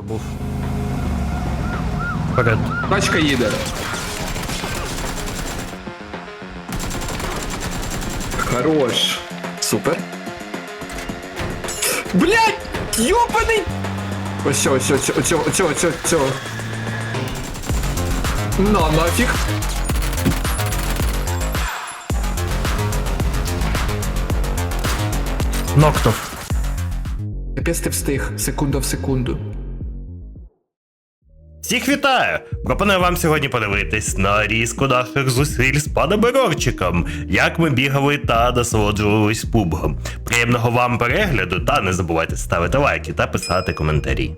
був. Вперед. Тачка їде. Хорош. Супер. Блять! Йобаний! Ось ось ось ось цього, ось цього, ось. На, нафіг. Нокнув. Капець ти встиг, секунда в секунду. Всіх вітаю! Пропоную вам сьогодні подивитись на різку наших зусиль з паном Берорчиком, як ми бігали та насолоджувались пубгом. Приємного вам перегляду та не забувайте ставити лайки та писати коментарі.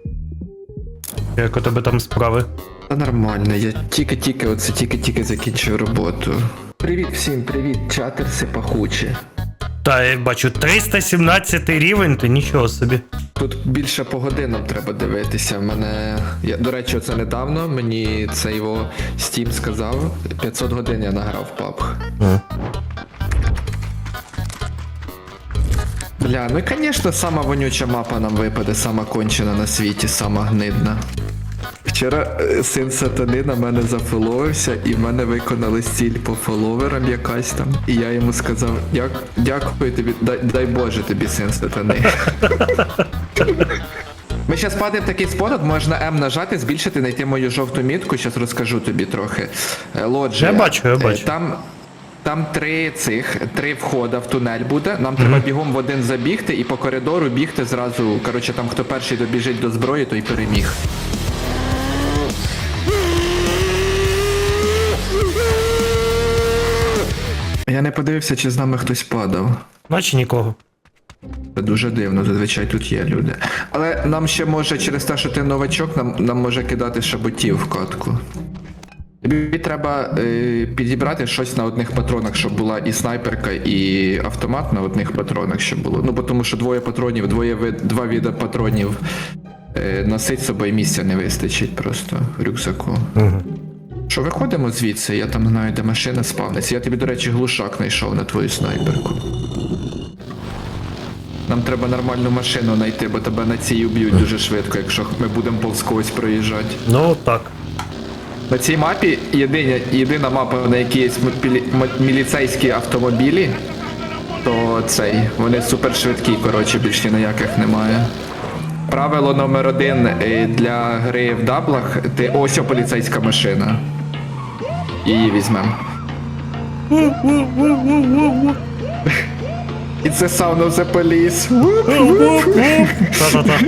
Як у тебе там справи? Та нормально, я тільки-тільки, оце тільки-тільки закінчив роботу. Привіт всім, привіт, чатерси пахучі. Та я бачу 317 рівень, то нічого собі. Тут більше по годинам треба дивитися. Мене. Я, до речі, це недавно. Мені це його Steam сказав. 500 годин я награв в PUBG. Мгм. Бля, ну і звісно, сама вонюча мапа нам випаде, сама кончена на світі, сама гнидна. Вчора е, син сатани на мене зафоловився, і в мене виконали стіль по фоловерам якась там. І я йому сказав, Дяк, дякую тобі, дай, дай Боже тобі, син сатани. Ми зараз падаємо в такий спот, можна М нажати, збільшити, знайти мою жовту мітку, зараз розкажу тобі трохи. Е, Лоджія. Я бачу, я Е, бачу. Там, там три цих, три входа в тунель буде. Нам треба бігом в один забігти і по коридору бігти зразу. Коротше, там хто перший добіжить до зброї, той переміг. Я не подивився, чи з нами хтось падав. Наче нікого. Це дуже дивно, зазвичай тут є люди. Але нам ще може через те, що ти новачок, нам, нам може кидати шаботів в катку. Тобі треба е, підібрати щось на одних патронах, щоб була і снайперка, і автомат на одних патронах, щоб було. Ну, бо тому що двоє патронів, двоє вид, два вида патронів е, носить собою місця не вистачить просто в рюкзаку. Угу. Що, виходимо звідси, я там знаю, де машина спавниться. Я тобі, до речі, глушак знайшов на твою снайперку. Нам треба нормальну машину знайти, бо тебе на цій уб'ють дуже швидко, якщо ми будемо повз когось проїжджати. Ну так. На цій мапі єдиня, єдина мапа, на якій є міліцейські автомобілі, то цей, вони супершвидкі, коротше, більш ні ніяких немає. Правило номер один е, для гри в даблах, ти ось о, поліцейська машина. Її візьмем. І це sound of the police. Та-та-та.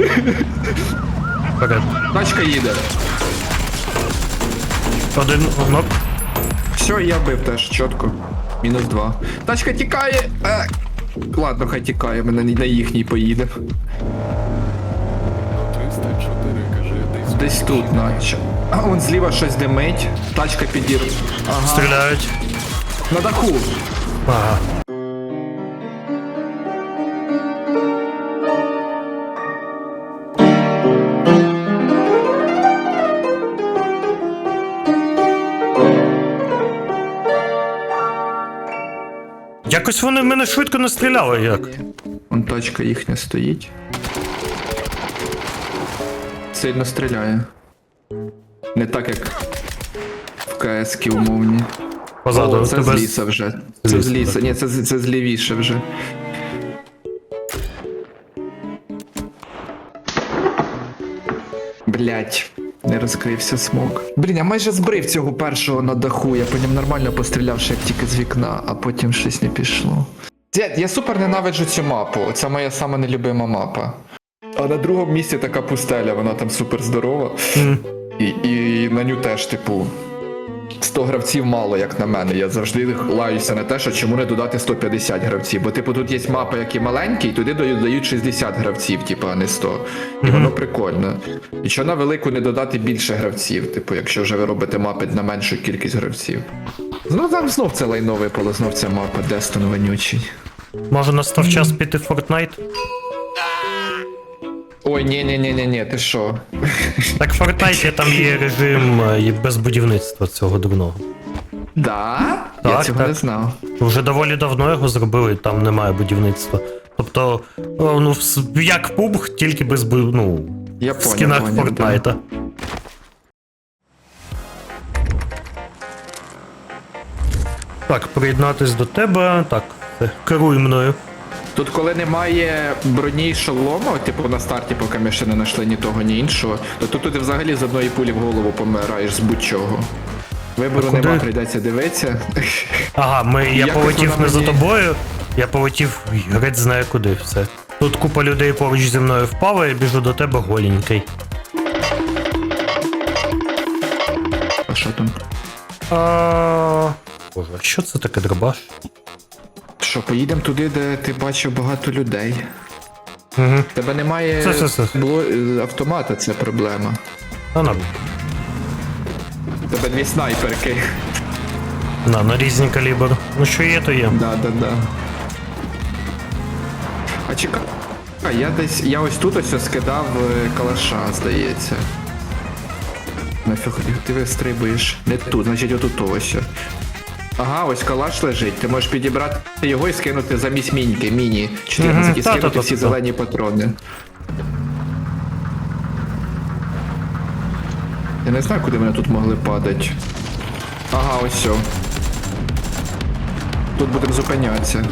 Вперед. Тачка їде. Один нок. Все, я бив теж, чітко. Мінус два. Тачка тікає. Е. Ладно, хай тікає, ми на, на їхній поїдемо. 304, каже, десь. Десь тут, наче. А вон зліва щось димить. Тачка підір. Ага. Стріляють. На даху. Ага. Якось вони в мене швидко не стріляли як. Вон тачка їхня стоїть. Сильно стріляє. Не так, як в КС умовні. Позаду. О, це тебе з ліса вже. Це з ліса. Ні, це, з- це злівіше вже. Блять, не розкрився смок. Блін, я майже збрив цього першого на даху. Я по ньому нормально постріляв, ще як тільки з вікна, а потім щось не пішло. Дід, я супер ненавиджу цю мапу. Це моя сама нелюбима мапа. А на другому місці така пустеля, вона там супер здорова. М. І, і на ню теж, типу, 100 гравців мало, як на мене. Я завжди лаюся на те, що чому не додати 150 гравців. Бо, типу, тут є мапи, які маленькі, і туди дають дають 60 гравців, типу, а не 100. І воно прикольно. І що на велику не додати більше гравців, типу, якщо вже ви робите мапи на меншу кількість гравців. Знов там знов це лайно випало, знов ця мапа, Дестон вонючий. Може настав час піти в Fortnite? Ой, ні, ні, ні, ні, ні, ти що? Так в Fortnite там є режим е, без будівництва цього дурного. Да? я Так, цього так. не знав. Вже доволі давно його зробили, там немає будівництва. Тобто, ну, як PUBG, тільки без бу- ну, Я в понял, скінах понял, да. Фортнайта. Так, приєднатись до тебе. Так, все, керуй мною. Тут, коли немає броні й шолома, типу на старті, поки ми ще не знайшли ні того, ні іншого, то тут ти взагалі з одної пулі в голову помираєш з будь-чого. Вибору куди? нема, прийдеться дивитися. Ага, ми, я Якось полетів вона не за мені- тобою, я полетів геть знає куди все. Тут купа людей поруч зі мною впала, я біжу до тебе голенький. А що там? А... Боже, що це таке дробаш? Що, поїдемо туди, де ти бачив багато людей. Угу. Тебе немає Це, це, це. бло... е, автомата, це проблема. А на, Тебе дві снайперки. на, на різні калібри. Ну що є, то є. Да, да, да. А чекай. А я десь. Я ось тут ось скидав е, калаша, здається. Нафіг ти вистрибуєш. Не тут, значить отут ось. Ага, ось калаш лежить. Ти можеш підібрати його і скинути замість міньки, міні 14 Мгм, і та-та-та-та. скинути всі зелені патрони. Я не знаю, куди мене тут могли падати. Ага, ось все. Тут будемо зупинятися.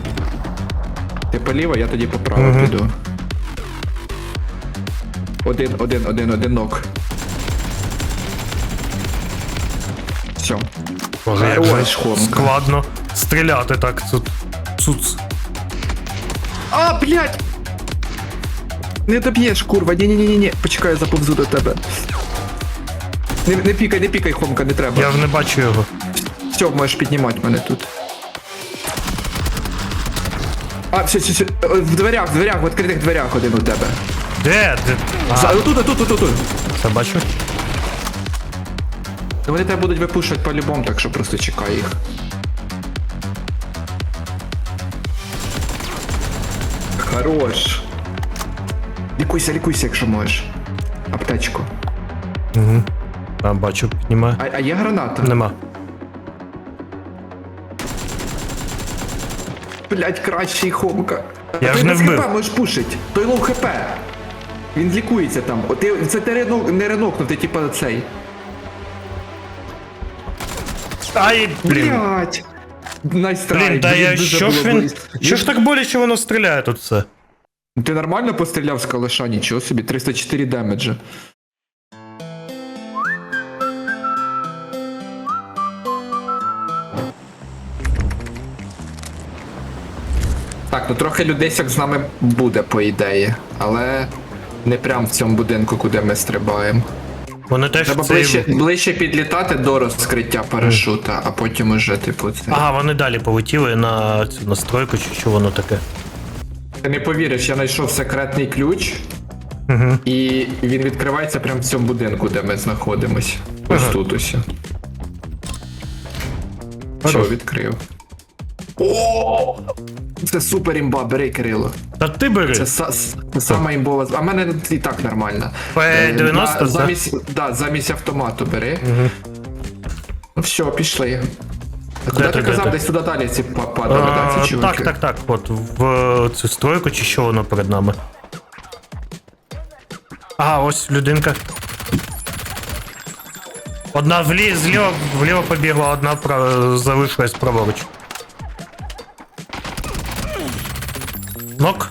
Ти поліво, я тоді поправо Мгм. піду. Один, один, один, одинок. Все. Боже, як же складно стріляти так тут. Цуц. А, блядь! Не доб'єш, курва, ні-ні-ні-ні. Почекай, я заповзу до тебе. Не, не пікай, не пікай, Хомка, не треба. Я ж не бачу його. Все, можеш піднімати мене тут. А, все, все, все. В дверях, в дверях, в відкритих дверях один у тебе. Де? Де? За, А, отут, отут, отут, отут. це бачу. Та Вони тебе будуть випушувати по-любому, так що просто чекай їх. Хорош. Лікуйся, лікуйся, якщо можеш. Аптечку. А, бачу, піднімаю. А, а є граната? Нема. Блять, кращий хомка. Я А ж той не без вбив. хп можеш пушить. Той лоу хп. Він лікується там. О, ти, це ти ренок, не ренокнув, ти типа цей. Ай, блін. Блять. Найстрай. Блін, та я що ж він. Що ж так боляче воно стріляє тут все? Ти нормально постріляв з калаша, нічого собі, 304 демеджа. Так, ну трохи людейсяк з нами буде, по ідеї, але не прям в цьому будинку, куди ми стрибаємо. Вони теж Треба в цей... ближче, ближче підлітати до розкриття парашута, а потім уже, типу, це. Ага, вони далі полетіли на цю настройку, чи що воно таке. Ти не повіриш, я знайшов секретний ключ, Угу. і він відкривається прямо в цьому будинку, де ми знаходимось. Ось Ага. тут ось. Що Хорош. відкрив? О! Це супер імба, бери, Кирило. Та ти бери. Це, са- с- це сама імбова. з- А в мене і так нормально. P90, Е, на- да? замість, да, замість автомату бери. Ну все, пішли. А куди ти ти, де казав, ти? десь туди далі ці па- падали, да, А, ці чуваки? так, так, так. От в цю стройку, чи що воно перед нами. Ага, ось людинка. Одна влі... зліва вліво побігла, одна прав... залишилась праворуч. Нок.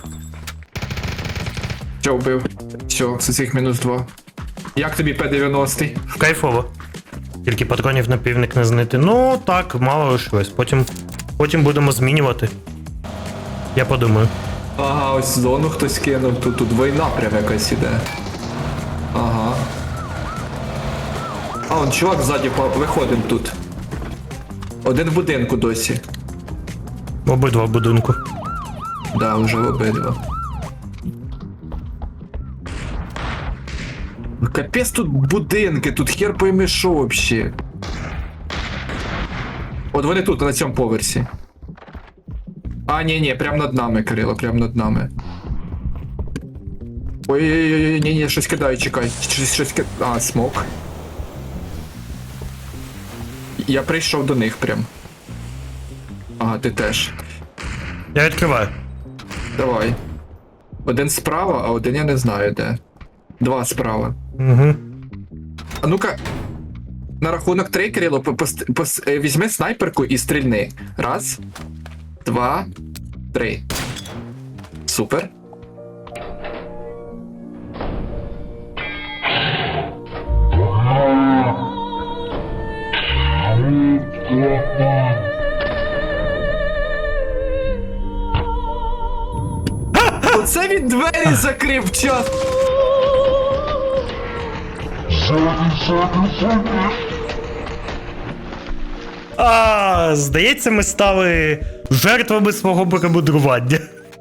Все, вбив. Все, з цих мінус два. Як тобі П-90? Кайфово. Тільки патронів на півник не знайти. Ну так, мало лишилось. Потім, потім будемо змінювати. Я подумаю. Ага, ось зону хтось кинув, тут, тут війна прям якась іде. Ага. А, он чувак ззаді виходить тут. Один в будинку досі. Обидва в будинку. Да, вже в обидва. Ну, Капець тут будинки, тут хер пойми що вообще. От вони тут, на цьому поверсі. А, ні, ні, прям над нами, Кирило, прям над нами. Ой-ой-ой, ні, ні, щось кидаю, чекай. Щось, щось кидаю. А, смок. Я прийшов до них прям. Ага, ти теж. Я відкриваю. Давай. Один справа, а один я не знаю де. Два справа. Угу. А ну-ка. На рахунок три, Кирило, по- пос- пос- е, візьми снайперку і стрільни. Раз, два, три. Супер. Оце він двері закрив час. А, здається, ми стали жертвами свого перебудрування.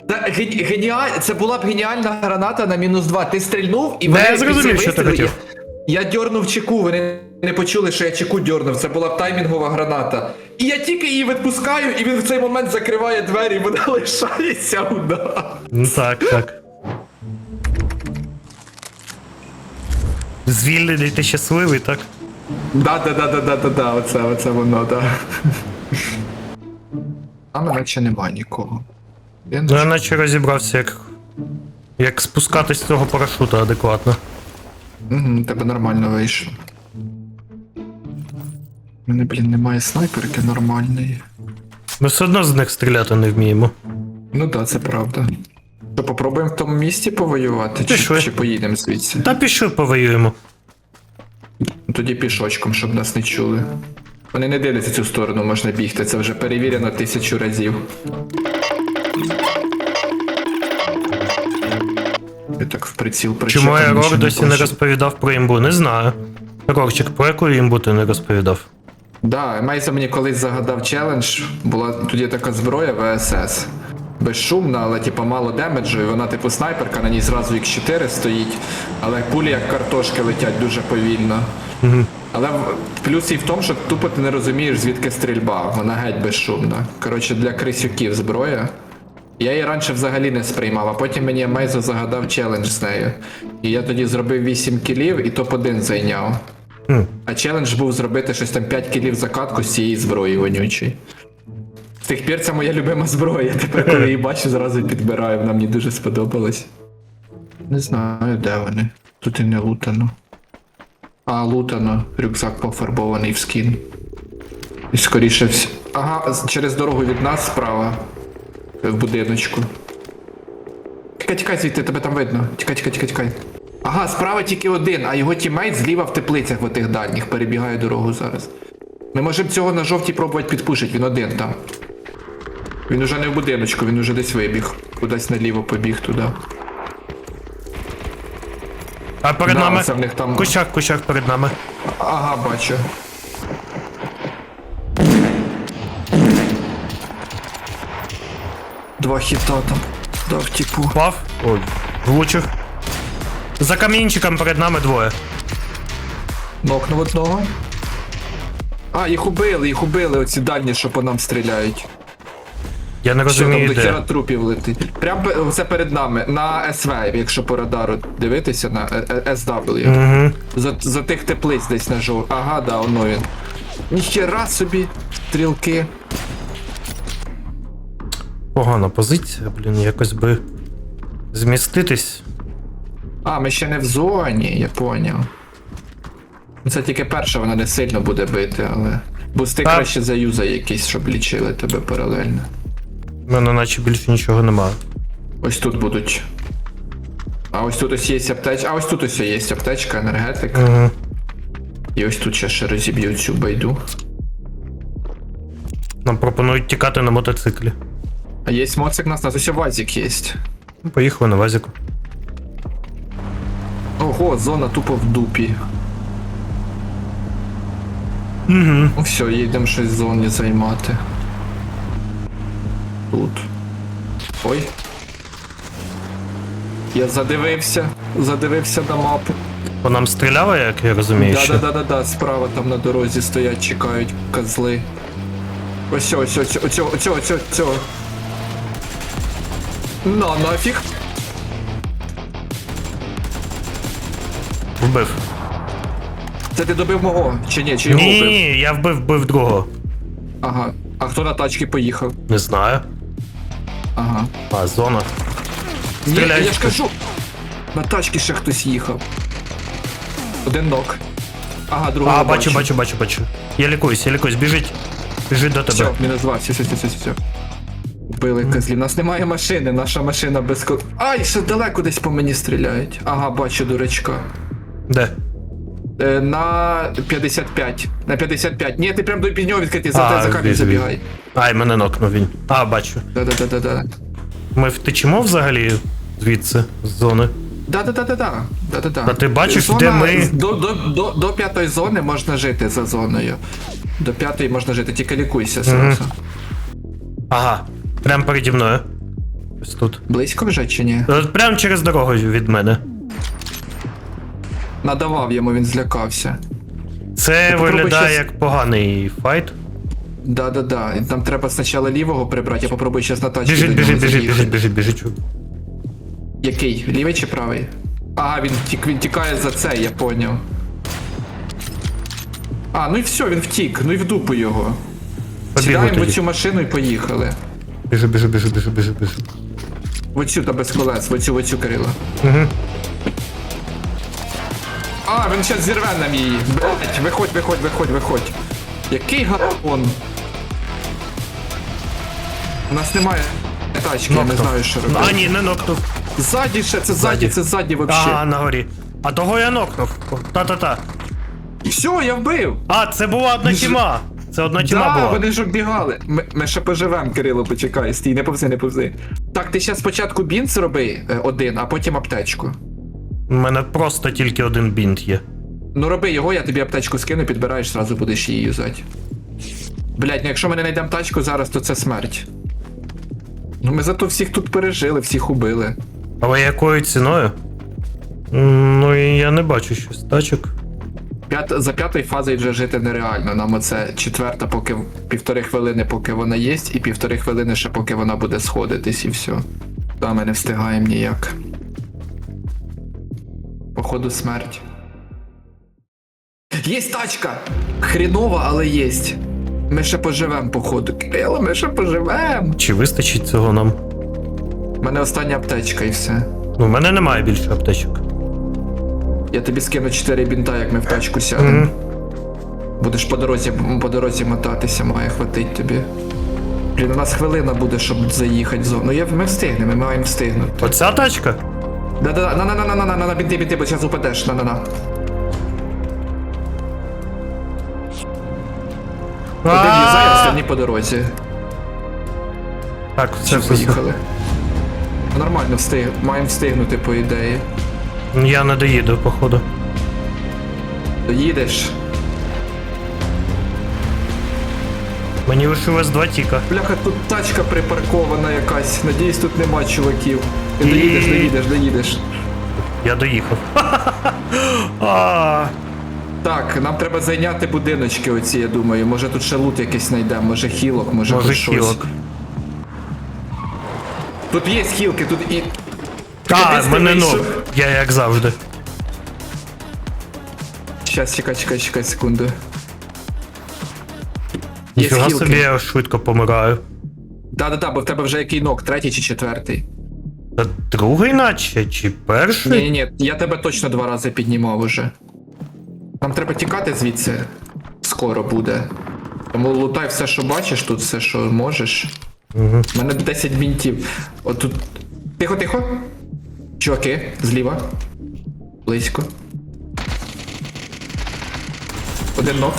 Та, ген- геніаль... Це була б геніальна граната на мінус 2. Ти стрільнув і Ну, я мене зрозумів, що ти хотів. Я, я дьорнув чеку, вони не почули, що я чеку дьорнув. Це була б таймінгова граната. І я тільки її відпускаю, і він в цей момент закриває двері, і вона лишається удар. Ну так, так. Звільнений ти щасливий, так? Да, да, да, да, да, да, да, оце, оце воно, да. А мене ще нема нікого. Я Ну, я наче розібрався, як. Як спускатись з цього парашута адекватно. Угу, тебе нормально вийшло. У мене, блін, немає снайперки нормальної. Ми все одно з них стріляти не вміємо. Ну да, це правда. Що, попробуємо в тому місці повоювати, Пішли. чи, чи поїдемо звідси? Та пішли повоюємо. Ну, Тоді пішочком, щоб нас не чули. Вони не дивляться цю сторону, можна бігти, це вже перевірено тисячу разів. Я так в приціл причепив. Чому я нічого Рор досі не бачу. розповідав про імбу? Не знаю. Рорчик, про яку імбу ти не розповідав? Да, Мейза мені колись загадав челендж. Була тоді така зброя ВСС. Безшумна, але типу мало демеджу, і вона типу снайперка, на ній зразу X4 стоїть, але пулі як картошки летять дуже повільно. Але плюс і в тому, що тупо ти не розумієш, звідки стрільба, вона геть безшумна. Коротше, для крисюків зброя. Я її раніше взагалі не сприймав, а потім мені Мейзо загадав челендж з нею. І я тоді зробив 8 кілів і топ-1 зайняв. А челендж був зробити щось там 5 кілів закатку з цієї зброї вонючої. З тих пір це моя любима зброя. Тепер, коли її бачу, зразу підбираю, вона мені дуже сподобалась. Не знаю, де вони. Тут і не лутано. А, лутано. Рюкзак пофарбований в скін. І скоріше всь... Ага, через дорогу від нас справа. В будиночку. Тікай, тікай звідти, тебе там видно. Тікай, тікай, тікай, тікай. Ага, справа тільки один, а його тімейт зліва в теплицях в отих дальніх перебігає дорогу зараз. Ми можемо цього на жовтій пробувати підпушити, він один там. Він уже не в будиночку, він уже десь вибіг. Кудись наліво побіг туди. А перед Да, нами. це в них там- Кущак, кущак перед нами. Ага, бачу. Два хіта там. Дав типу. Пав. Ой, влучив. За камінчиком перед нами двоє. Нокнув одного. А, їх убили, їх убили, оці дальні, що по нам стріляють. Я не Що там розумію, до хіра де. трупів летить. Прям пе- це перед нами, на СВ, якщо по радару дивитися на е- е- SW. Угу. За, за тих теплиць десь на жов. Ага, да, воно він. Ніхера собі, стрілки. Погана позиція, блін, якось би зміститись. А, ми ще не в зоні, я поняв. Це тільки перша, вона не сильно буде бити, але. Бусти Так. краще заюзай якісь, щоб лічили тебе паралельно. У мене наче більше нічого немає. Ось тут будуть. А ось тут ось є аптечка. А ось тут ось є аптечка, енергетик. Угу. І ось тут ще ще розіб'ю цю байду. Нам пропонують тікати на мотоциклі. А є моцик у нас, у нас ось вазик є. Ну, Поїхали на вазіку. Ого, зона тупо в дупі. Угу. Ну все, їдемо щось зоні займати. Тут. Ой. Я задивився. Задивився на мапу. По нам стріляли, як я розумію, ще. Да-да-да-да, справа там на дорозі стоять, чекають козли. Ось, ось, ось, ось, ось, ось, ось, ось. На, нафіг. Вбив. Це ти добив мого, чи ні, чи його Ні, вбив? ні, я вбив, вбив другого. Ага. А хто на тачки поїхав? Не знаю. Ага. А, зона. Ні, Стріляй. я ж кажу. На тачці ще хтось їхав. Один нок. Ага, другого А, бачу, бачу, бачу, бачу. Я лікуюсь, я лікуюсь, біжить. Біжить до тебе. Все, мінус два, все, все, все, все, все. Вбили козлів. У нас немає машини, наша машина без ко. Ай, ще далеко десь по мені стріляють. Ага, бачу дурачка. Де? Е, на 55. На 55. Ні, ти прям до під нього відкритий, за, А, за камінь забігай. Ай, мене нокнув він. А, бачу. Да-да-да-да-да. Ми втечемо взагалі звідси, з зони. Да-да-да-да-да. Да-да-да. А ти бачиш, Зона- де ми? До, до, до, до п'ятої зони можна жити за зоною. До п'ятої можна жити, тільки лікуйся сразу. Ага, прям переді мною. Ось тут. Близько вже чи ні? От Прям через дорогу від мене. Надавав йому, він злякався. Це попробуй виглядає щас- як поганий файт. Да-да-да. І Нам треба спочатку лівого прибрати, я попробую зараз на тачці. Біжить, до біжить, нього біжить, заїхати. біжить, біжить, біжить. Який? Лівий чи правий? Ага, він, втік, він тікає за це, я поняв. А, ну і все, він втік, ну і в дупу його. Побігли Сідаємо в тоді. цю машину і поїхали. Біжу, біжу, біжу, біжу, біжу, біжу. В оцю та без колес, в оцю, в оцю Кирило. Угу. А, він зараз зірве нам її. Блять, виходь, виходь, виходь, виходь. Який гарон. У нас немає тачки, я не знаю, що робити. А, ні, не нокнув. Ззаді ще, це ззаді, це ззаді вообще. А, на горі. А того я нокнув. Та-та-та. Все, я вбив. А, це була одна тіма. Це одна тіма Да, була. вони ж оббігали. Ми, ми ще поживем, Кирило, почекай, стій, не повзи, не повзи. Так, ти ще спочатку бінт зроби е, один, а потім аптечку. У мене просто тільки один бінт є. Ну роби його, я тобі аптечку скину, підбираєш, зразу будеш її юзати. Блять, ну якщо ми не знайдемо тачку зараз, то це смерть. Ну ми зато всіх тут пережили, всіх убили. Але якою ціною? Ну і я не бачу щось тачок. П'ят, за п'ятою фазою вже жити нереально. Нам оце четверта, поки півтори хвилини, поки вона є, і півтори хвилини ще поки вона буде сходитись, і все. Та ми не встигаємо ніяк. Походу смерть. Єсть тачка! Хрінова, але єсть. Ми ще поживем, походу. Кирило, ми ще поживем. Чи вистачить цього нам? У мене остання аптечка і все. Ну, в мене немає більше аптечок. Я тобі скину 4 бінта, як ми в тачку сядемо. Мгм. Будеш по дорозі, по дорозі мотатися, має хватить тобі. Блін, у нас хвилина буде, щоб заїхати в зону. Ну я, ми встигнемо, ми маємо встигнути. Оця тачка? Да-да-да, на-на-на-на-на-на-на, бинты, бинты, сейчас упадешь, на-на-на. Один юзає, останні по дорозі. Так, все. Поїхали. Ну, нормально встиг. Маємо встигнути по ідеї. Я не доїду, походу. Доїдеш. Мені вже у вас два тіка. Бляха, тут тачка припаркована якась. Надіюсь, тут нема чуваків. Ти доїдеш, доїдеш, доїдеш. Я доїхав. А, Так, нам треба зайняти будиночки оці, я думаю. Може тут ще лут якийсь знайдемо, може хілок, може, Може хоч щось. хілок. Тут є хілки, тут і. Та, в мене ног. Я як завжди. Щас, чекай, чекай, чекай секунду. Є Ніфіга хілки. собі я швидко помираю. Да-да-да, бо в тебе вже який нок, третій чи четвертий. Другий наче, чи перший? Ні, ні, я тебе точно два рази піднімав уже. Нам треба тікати звідси. Скоро буде. Тому лутай все, що бачиш, тут все, що можеш. Угу. У мене 10 мінтів. Отут. Тихо, тихо. Чуваки, зліва. Близько. Один ног.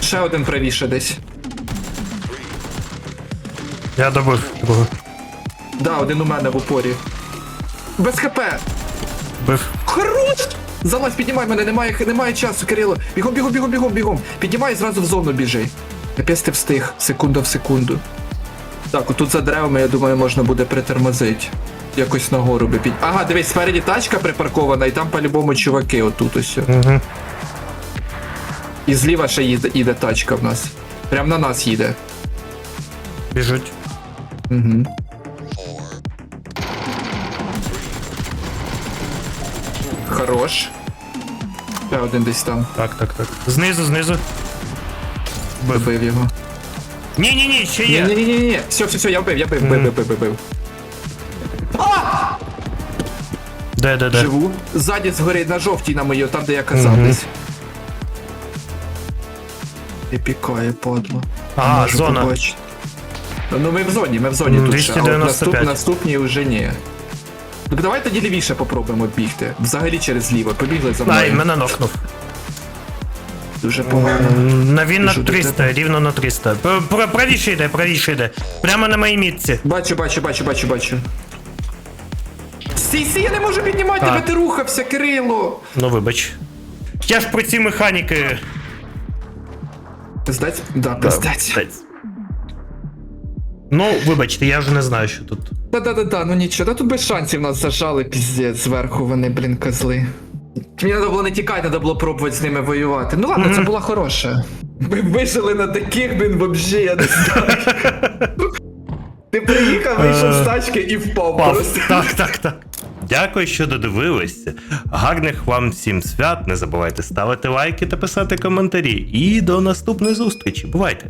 Ще один правіше десь. Я добив. Да, один у мене в упорі. Без хп! Бив. Хорош! Залазь, піднімай мене, немає, немає часу, Кирило. Бігом, бігом, бігом, бігом, бігом. Піднімай і зразу в зону біжи. Капець ти встиг, секунда в секунду. Так, отут за деревами, я думаю, можна буде притормозити. Якось нагору би під. Ага, дивись, спереді тачка припаркована, і там по-любому чуваки отут ось. Угу. І зліва ще їде, їде тачка в нас. Прям на нас їде. Біжуть. Угу. Ще один десь там. Так, так, так. Знизу, знизу. Бив. Добив його. Ні, ні, ні, ще Ні, є. ні, ні, ні, ні. Все, все, все, я вбив, я вбив, бив, бив, бив, бив, бив. Де, де, де? Живу. Ззаді згорить на жовтій на моїй, там де я казав Мгм. десь. І пікає, подло. А, Можу зона. побачити. Ну ми в зоні, ми в зоні М, тут ще. а от 295. Наступ, наступні вже ні. Так давай тоді лівіше попробуємо бігти. Взагалі через ліво. Побігли за мною. Ай, мене нокнув. Дуже погано. На він на Що 300, рівно на 300. П- пр- Правіше йде, правіше йде. Прямо на моїй мітці. Бачу, бачу, бачу, бачу, бачу. Стій, стій, я не можу піднімати тебе, ти рухався, Кирило. Ну вибач. Я ж про ці механіки. Пиздець? Да. Пиздець. Ну, вибачте, я вже не знаю, що тут. Да-да-да, ну нічого, та тут без шансів нас зажали, піздець, зверху вони, блін, козли. Мені треба було не тікати, треба було пробувати з ними воювати. Ну ладно, це було хороше. Ми вижили на таких, блін, вообще, я не знаю. Ти приїхав, вийшов з тачки і впав просто. Так, так, так. Дякую, що додивилися. Гарних вам всім свят. Не забувайте ставити лайки та писати коментарі. І до наступної зустрічі. Бувайте!